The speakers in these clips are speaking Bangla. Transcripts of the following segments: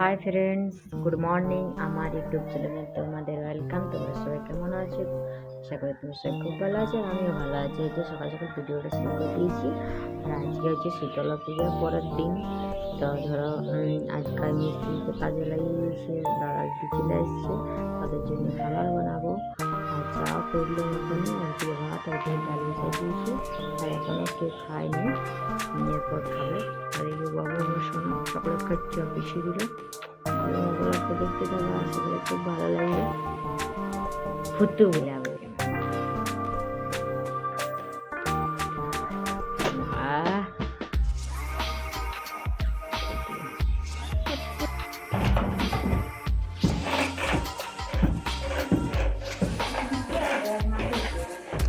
হাই ফ্রেন্ডস গুড মর্নিং আমার ইউটিউব চ্যানেলে তোমাদের ওয়েলকাম তোমরা সবাই কেমন আছো? আশা করি তুমি সবাই খুব ভালো আছো, আমিও ভালো আছি। এই তো সকাল সকাল ভিডিওটা শুরু করে দিয়েছি। আর আজকে হচ্ছে শীতলা পূজার পরের দিন। তো ধরো আজকাল মিস্ত্রিকে কাজে লাগিয়েছে দাদা একটু চলে এসছে তাদের জন্য খাবার বানাবো। আর চা করল ওখানে আর কি ভাত আর ডাল মিশিয়ে দিয়েছি। আর এখনও কেউ খায়নি। এরপর খাবে। আর এই যে বাবু আমার সোনা চকলেট খাচ্ছে বেশি দিল ওগুলোকে দেখতে পাবো আসলে খুব ভালো লাগবে। ফুটতে বলে আমি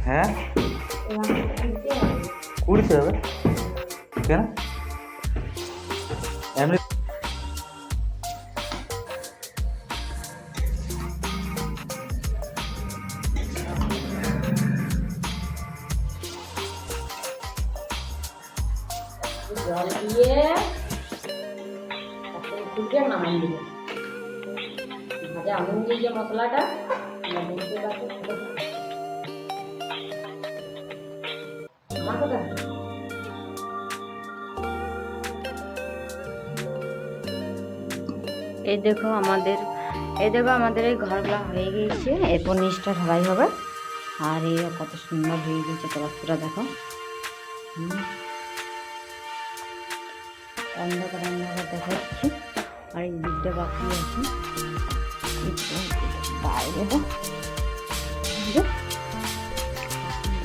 হ্যাঁ? কুড়িতে হবে কেন এমনি জল দিয়ে ফুটে নামাই দিবে ভাজা আমিন দিয়ে যে মশলাটা বুঝতে এই দেখো আমাদের এই দেখো আমাদের এই ঘরগুলো হয়ে গিয়েছে এরপর নিচটা ঢালাই হবে আর এই কত সুন্দর হয়ে গেছে তলাপুরা দেখো। অন্ধকার অন্ধকার দেখাচ্ছি আর এই দিকটা বাকি আছে বাইরে দেখো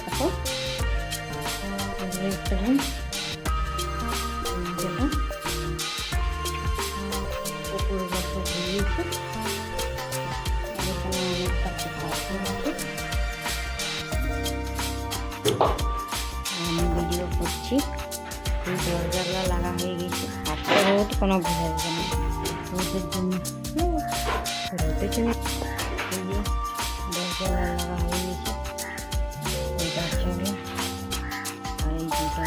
দেখো হয়ে এখানে আছে আমি ভিডিও করছি। দরজাগুলো লাগা হয়ে গেছে। হাতে রোদ, কোনো বোঝা যাবে না। রোদের জন্য। রোদের জন্য দরজাগুলো লাগা হয়ে গেছে। এই দরজাগুলো। আর এই দুটা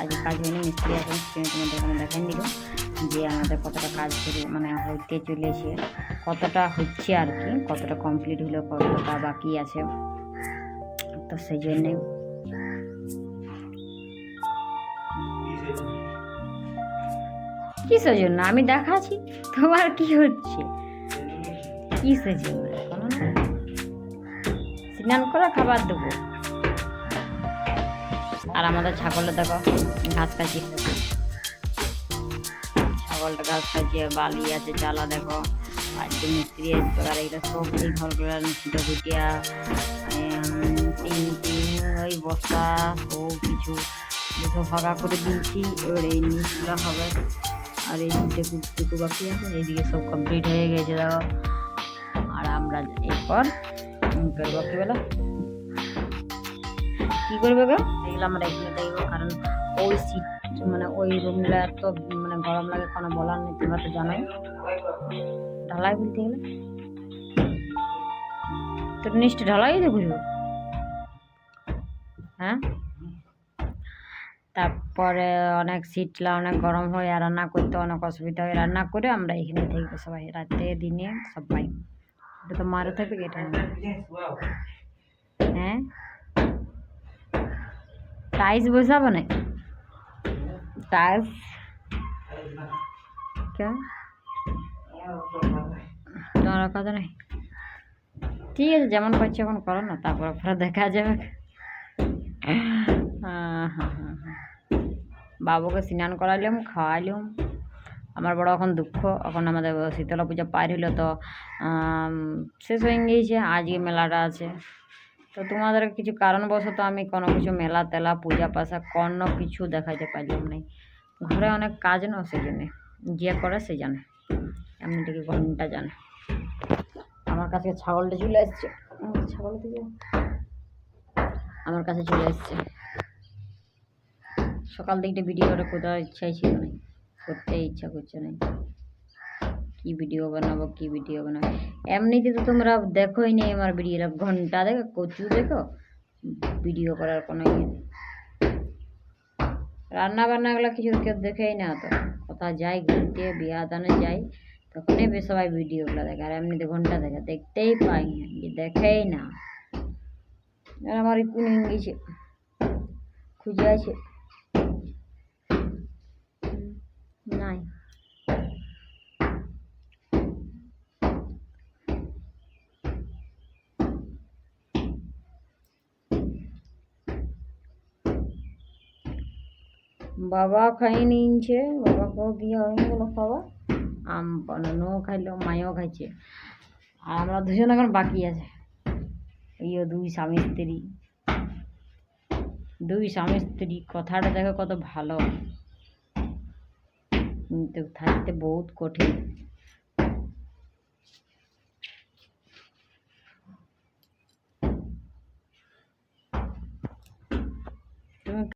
আজ কাজ হয়নি, মিস্ত্রি এখন তোমাদের ওখানে দেখাই দিল যে আমাদের কতটা কাজ শুরু মানে হইতে চলেছে, কতটা হচ্ছে আর কি, কতটা কমপ্লিট হলো, কতটা বাকি আছে। তো সেই জন্যে। কিসের জন্য? আমি দেখাচ্ছি, তোমার কি হচ্ছে? কিসের জন্য? এখনও স্নান করে খাবার দেবো। আর আমাদের ছাগলটা দেখো, ঘাস খাচ্ছি ছাগলটা ঘাস খাচ্ছে বালি আছে, চালা দেখো, আর যে মিস্ত্রি আসবে আর এটা সব ঘরগুলো ছিটো ফুটিয়া তিন তিন, ওই বস্তা, সব কিছু সব ফাঁকা করে দিয়েছি, এবার এই নিচগুলো হবে। আর এই দিকটা টুকু বাকি আছে, এইদিকে সব কমপ্লিট হয়ে গেছে দেখো। আর আমরা এরপর করব কি বলো কি করবে গো? এগুলো আমরা এখানে দেখব, কারণ ওই সিট মানে ওই রুমগুলো এত মানে গরম লাগে, কোনো বলার নেই, তোমরা তো জানাই। ঢালাই বলতে গেলে? তো নিশ্চয় ঢালাই বুঝব হ্যাঁ? তারপরে অনেক সিটলা অনেক গরম হয় আর রান্না করতে অনেক অসুবিধা হয় রান্না করে আমরা এখানে থাকব সবাই, রাতে, দিনে, সবাই। এটা তো মারে থাকবে এটা? হ্যাঁ? টাইলস বসাবো না টাইলস তোমার কথা নেই? ঠিক আছে যেমন পাচ্ছি এখন করো না তারপর পরে দেখা যাবে। বাবুকে স্নান করাইলাম খাওয়াইলাম। আমার বড় এখন দুঃখ এখন আমাদের শীতলা পূজা পার হইল তো শেষ হয়ে গিয়েছে আজকে মেলাটা আছে। তো তোমাদের কিছু কারণবশত আমি কোনো কিছু মেলা তেলা পূজা পাশা কোনো কিছু দেখাইতে পারলাম না ঘরে অনেক কাজ না সেই জন্যে যে করে সে জানে। এমনিটাকে ঘণ্টা জানে। আমার কাছে ছাগলটা চলে এসছে ছাগল থেকে আমার কাছে চলে এসছে সকাল থেকে ভিডিওটা কোথাও ইচ্ছাই ছিল না করতে ইচ্ছা করছে না কি ভিডিও বানাবো, কি ভিডিও বানাবো। এমনিতে তো তোমরা দেখোই নি আমার ভিডিও ঘণ্টা, দেখো কচু, দেখো। ভিডিও করার কোনো ইয়ে নেই। রান্না বান্নাগুলো কিছু কেউ দেখেই না তো। কোথাও যাই, ঘুরতে বিয়া দানে যাই, তখনই বেশ সবাই ভিডিওগুলো দেখে। আর এমনিতে ঘণ্টা দেখে দেখতেই পাই না দেখেই না। আর আমার গেছে। খুঁজে আছে। নাই। বাবা খাই নিয়েছে বাবাকেও দিয়ে অনেকগুলো গেল খাওয়া। আম বানানোও খাইলো, মায়ও খাইছে। আর আমরা দুজন এখন বাকি আছে। ইয়ে দুই স্বামী স্ত্রী। দুই স্বামী স্ত্রী, কথাটা দেখো কত ভালো। কিন্তু থাকতে বহুত কঠিন।